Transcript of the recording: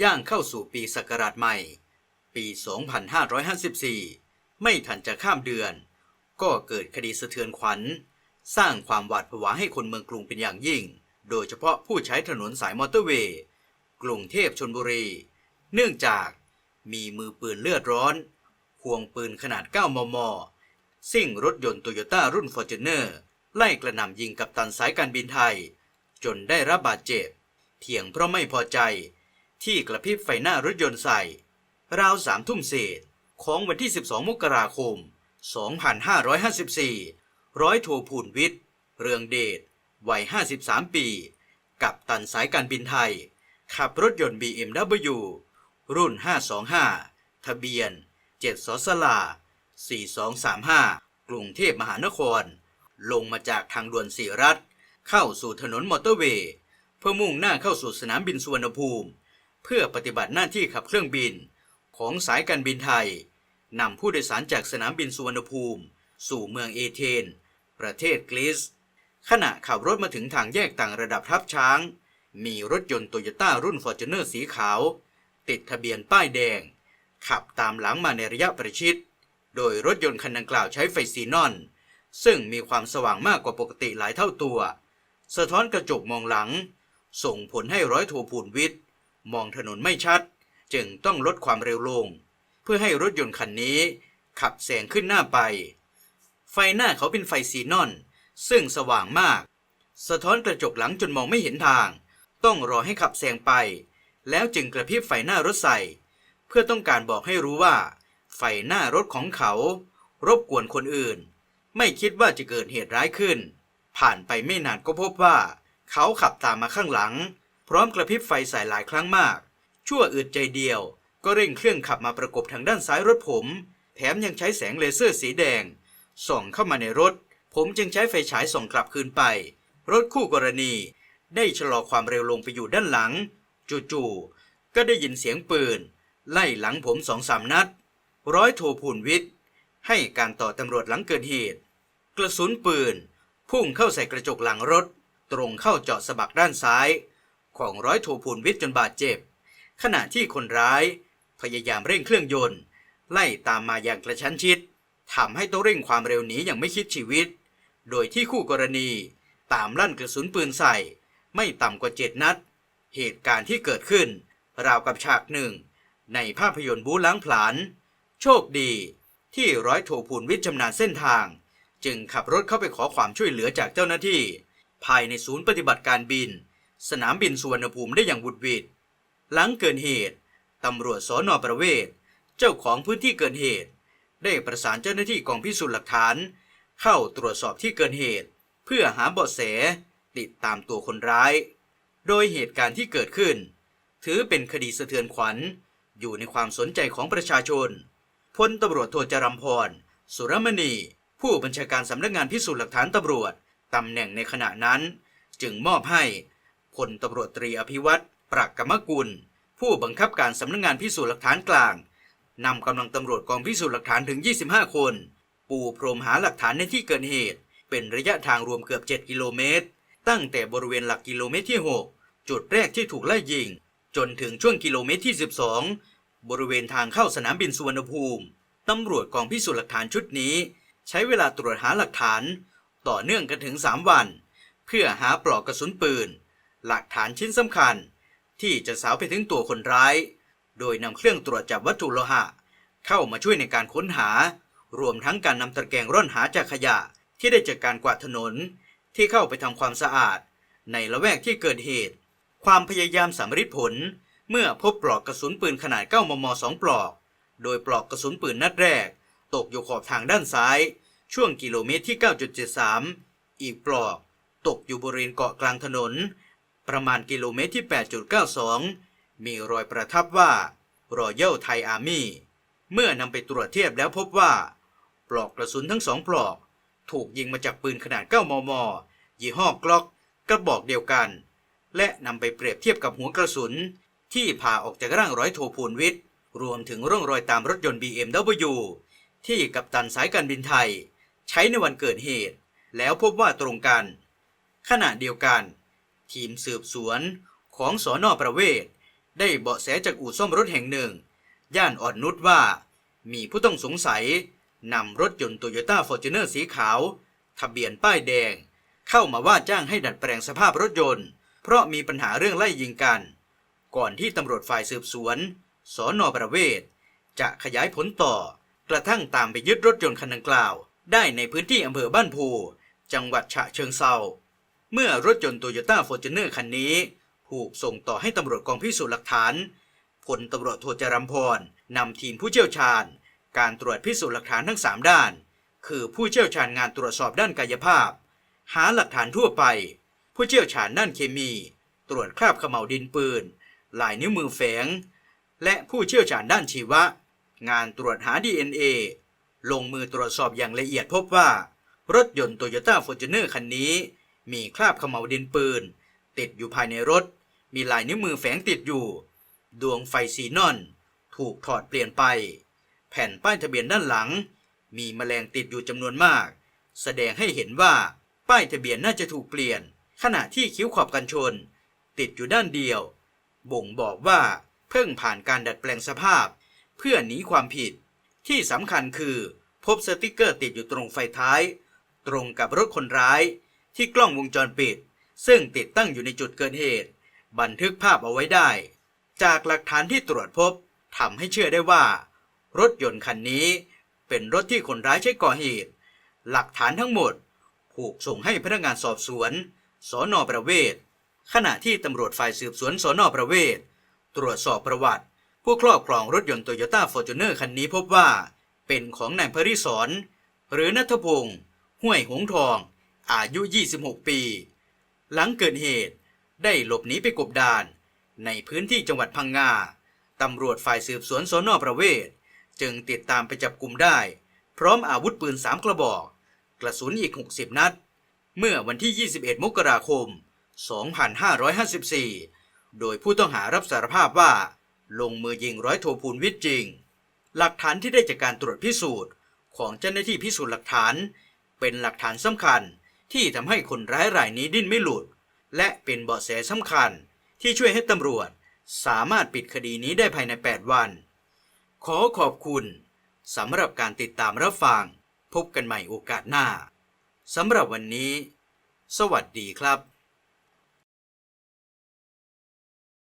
ย่างเข้าสู่ปีศักราชใหม่ ปี 2554 ไม่ทันจะข้ามเดือน ก็เกิดคดีสะเทือนขวัญ สร้างความหวาดผวาให้คนเมืองกรุงเป็นอย่างยิ่ง โดยเฉพาะผู้ใช้ถนนสายมอเตอร์เวย์กรุงเทพชนบุรี เนื่องจากมีมือปืนเลือดร้อน ควงปืนขนาด 9 มม ซิ่งรถยนต์โตโยต้ารุ่นฟอร์จูเนอร์ไล่กระหน่ำยิงกับตันสายการบินไทย จนได้รับบาดเจ็บ เพียงเพราะไม่พอใจ ที่กระพริบไฟหน้ารถยนต์ใส่ ราวสามทุ่มเศษของวันที่ 12 มกราคม 2554 ร้อยโทพูนวิทย์ เรืองเดช วัย 53 ปี กับตันสายการบินไทย ขับรถยนต์ BMW รุ่น 525 ทะเบียน 7 สสลา 4235 กรุงเทพมหานคร ลงมาจากทางด่วนสีรัฐ เข้าสู่ถนนมอเตอร์เวย์ เพื่อมุ่งหน้าเข้าสู่สนามบินสุวรรณภูมิ เพื่อปฏิบัติหน้าที่ขับเครื่องบิน ของสายการบินไทยนำผู้โดยสารจากสนามบินสุวรรณภูมิ สู่เมืองเอเธน ประเทศกรีซขณะขับรถมาถึงทางแยกต่างระดับทับช้าง มีรถยนต์โตโยต้ารุ่นฟอร์จูเนอร์สีขาว ติดทะเบียนป้ายแดง ขับตามหลังมาในระยะประชิด โดยรถยนต์คันดังกล่าวใช้ไฟซีนอน ซึ่งมีความสว่างมากกว่าปกติหลายเท่าตัว สะท้อนกระจกมองหลัง ส่งผลให้ร้อยโทพูนวิทย์ มองถนนไม่ชัด จึงต้องลดความเร็วลง เพื่อให้รถยนต์คันนี้ขับแซงขึ้นหน้าไป ไฟหน้าเขาเป็นไฟซีนอน ซึ่งสว่างมาก สะท้อนกระจกหลังจนมองไม่เห็นทาง ต้องรอให้ขับแซงไป แล้วจึงกระพริบไฟหน้ารถใส่ เพื่อต้องการบอกให้รู้ว่า ไฟหน้ารถของเขา รบกวนคนอื่น ไม่คิดว่าจะเกิดเหตุร้ายขึ้น ผ่านไปไม่นานก็พบว่า เขาขับตามมาข้างหลัง ร้อมกระพริบไฟใส่หลายครั้งมาก ชั่วอึดใจเดียว ก็เร่งเครื่องขับมาประกบทางด้านซ้ายรถผม แถมยังใช้แสงเลเซอร์สีแดง ส่องเข้ามาในรถ ผมจึงใช้ไฟฉายส่องกลับคืนไป รถคู่กรณี ได้ชะลอความเร็วลงไปอยู่ด้านหลัง จู่ๆก็ได้ยินเสียงปืน ไล่หลังผมสองสามนัด ร้อยโทพูนวิทย์ให้การต่อตำรวจหลังเกิดเหตุ กระสุนปืน พุ่งเข้าใส่กระจกหลังรถ ตรงเข้าเจาะสะบักด้านซ้าย ของร้อยโทพูนวิทย์จนบาดเจ็บ ขณะที่คนร้ายพยายามเร่งเครื่องยนต์ ไล่ตามมาอย่างกระชั้นชิดทำให้ต้องเร่งความเร็วหนีอย่างไม่คิดชีวิต โดยที่คู่กรณีตามลั่นกระสุนปืนใส่ ไม่ต่ำกว่าเจ็ดนัด เหตุการณ์ที่เกิดขึ้น ราวกับฉากหนึ่ง ในภาพยนตร์บู๊ล้างผลาญโชคดี ที่ร้อยโทพูนวิทย์ชำนาญเส้นทาง จึงขับรถเข้าไปขอความช่วยเหลือจากเจ้าหน้าที่ ภายในศูนย์ปฏิบัติการบิน สนามบินสุวรรณภูมิได้อย่างบุดวิดหลังเกิดเหตุ ตำรวจสอนอประเวศ เจ้าของพื้นที่เกิดเหตุ ได้ประสานเจ้าหน้าที่กองพิสูจน์หลักฐาน เข้าตรวจสอบที่เกิดเหตุ เพื่อหาเบาะแสติดตามตัวคนร้าย โดยเหตุการณ์ที่เกิดขึ้น ถือเป็นคดีสะเทือนขวัญ อยู่ในความสนใจของประชาชน พลตำรวจโทจรัมพร สุรมณี ผู้บัญชาการสำนักงานพิสูจน์หลักฐานตำรวจตำแหน่งในขณะนั้น จึงมอบให้ พลตำรวจตรีอภิวัตรปรักกรรมกุล ผู้บังคับการสำนักงานพิสูจน์หลักฐานกลางนำกำลังตำรวจกองพิสูจน์หลักฐานถึง 25 คน ปูพรมหาหลักฐานในที่เกิดเหตุ เป็นระยะทางรวมเกือบ 7 กิโลเมตร ตั้งแต่บริเวณหลักกิโลเมตรที่ 6 จุดแรกที่ถูกไล่ยิง จนถึงช่วงกิโลเมตรที่ 12 บริเวณทางเข้าสนามบินสุวรรณภูมิตำรวจกองพิสูจน์หลักฐานชุดนี้ ใช้เวลาตรวจหาหลักฐาน ต่อเนื่องกันถึง 3 วัน เพื่อหาปลอกกระสุนปืน หลักฐานชิ้นสำคัญ ที่จะสาวไปถึงตัวคนร้าย โดยนำเครื่องตรวจจับวัตถุโลหะ เข้ามาช่วยในการค้นหา รวมทั้งการนำตะแกรงร่อนหาจากขยะที่ได้จากการกวาดถนน ที่เข้าไปทำความสะอาด ในละแวกที่เกิดเหตุ ความพยายามสำฤทธิ์ผลเมื่อพบปลอกกระสุนปืนขนาด 9 มม 2 ปลอก โดยปลอกกระสุนปืนนัดแรก ตกอยู่ขอบทางด้านซ้าย ช่วงกิโลเมตรที่ 9.73 อีกปลอก ตกอยู่บริเวณเกาะกลางถนน ประมาณกิโลเมตรที่ 8.92 มีรอยประทับว่า Royal Thai Army เมื่อนำไปตรวจเทียบแล้วพบว่า ปลอกกระสุนทั้งสองปลอก ถูกยิงมาจากปืนขนาด 9 มม ยี่ห้อกล็อกกระบอกเดียวกัน และนำไปเปรียบเทียบกับหัวกระสุน ที่ผ่าออกจากร่างร้อยโทพูนวิทย์ รวมถึงร่องรอยตามรถยนต์ BMW ที่กัปตันสายการบินไทย ใช้ในวันเกิดเหตุ แล้วพบว่าตรงกัน ขณะเดียวกัน ทีมสืบสวนของสอนอประเวศ ได้เบาะแสจากอู่ซ่อมรถแห่งหนึ่ง ย่านอ่อนนุชว่า มีผู้ต้องสงสัยนำรถยนต์โตโยต้าฟอร์จูเนอร์สีขาว ทะเบียนป้ายแดง เข้ามาว่าจ้างให้ดัดแปลงสภาพรถยนต์ เพราะมีปัญหาเรื่องไล่ยิงกัน ก่อนที่ตำรวจฝ่ายสืบสวนสอนอประเวศ จะขยายผลต่อกระทั่งตามไปยึดรถยนต์คันดังกล่าว ได้ในพื้นที่อำเภอบ้านโพจังหวัดฉะเชิงเซา เมื่อรถยนต์โตโยต้าฟอร์จูเนอร์คันนี้ ถูกส่งต่อให้ตำรวจกองพิสูจน์หลักฐานผลตำรวจโทจรัมพรนำทีมผู้เชี่ยวชาญ การตรวจพิสูจน์หลักฐานทั้ง 3 ด้าน คือผู้เชี่ยวชาญงานตรวจสอบด้านกายภาพ หาหลักฐานทั่วไป ผู้เชี่ยวชาญด้านเคมี ตรวจคราบขม่าวดินปืน ลายนิ้วมือแฝง และผู้เชี่ยวชาญด้านชีวะ งานตรวจหา DNA ลงมือตรวจสอบอย่างละเอียดพบว่า รถยนต์โตโยต้าฟอร์จูเนอร์คันนี้ มีคราบขม่าวดินปืน ติดอยู่ภายในรถ มีลายนิ้วมือแฝงติดอยู่ ดวงไฟซีนอน ถูกถอดเปลี่ยนไป แผ่นป้ายทะเบียนด้านหลัง มีแมลงติดอยู่จำนวนมาก แสดงให้เห็นว่าป้ายทะเบียนน่าจะถูกเปลี่ยน ขณะที่คิ้วขอบกันชน ติดอยู่ด้านเดียว บ่งบอกว่าเพิ่งผ่านการดัดแปลงสภาพ เพื่อหนีความผิด ที่สำคัญคือพบสติกเกอร์ติดอยู่ตรงไฟท้าย ตรงกับรถคนร้าย ที่กล้องวงจรปิด ซึ่งติดตั้งอยู่ในจุดเกิดเหตุ บันทึกภาพเอาไว้ได้ จากหลักฐานที่ตรวจพบทำให้เชื่อได้ว่า รถยนต์คันนี้เป็นรถที่คนร้ายใช้ก่อเหตุ หลักฐานทั้งหมดถูกส่งให้พนักงานสอบสวนสอนอประเวศ ขณะที่ตำรวจฝ่ายสืบสวนสอนอประเวศ ตรวจสอบประวัติ ผู้ครอบครองรถยนต์โตโยต้าฟอร์จูเนอร์คันนี้พบว่า เป็นของนายพริศรหรือนัทพงศ์ห้วยหงทอง อายุ 26 ปี หลังเกิดเหตุได้หลบหนีไปกบดาน ในพื้นที่จังหวัดพังงาตำรวจฝ่ายสืบสวนสนประเวศ จึงติดตามไปจับกลุ่มได้ พร้อมอาวุธปืนสามกระบอก กระสุนอีก 60 นัด เมื่อวันที่ 21 มกราคม 2554 โดยผู้ต้องหารับสารภาพว่า ลงมือยิงร้อยโทพูลวิทย์จริง หลักฐานที่ได้จากการตรวจพิสูจน์ ของเจ้าหน้าที่พิสูจน์หลักฐาน เป็นหลักฐานสำคัญ ที่ทำให้คนร้ายรายนี้ดิ้นไม่หลุด และเป็นเบาะแสสำคัญที่ช่วยให้ตำรวจสามารถปิดคดีนี้ได้ภายใน 8 วัน ขอขอบคุณสำหรับการติดตามรับฟัง พบกันใหม่โอกาสหน้าสำหรับวันนี้ สวัสดีครับ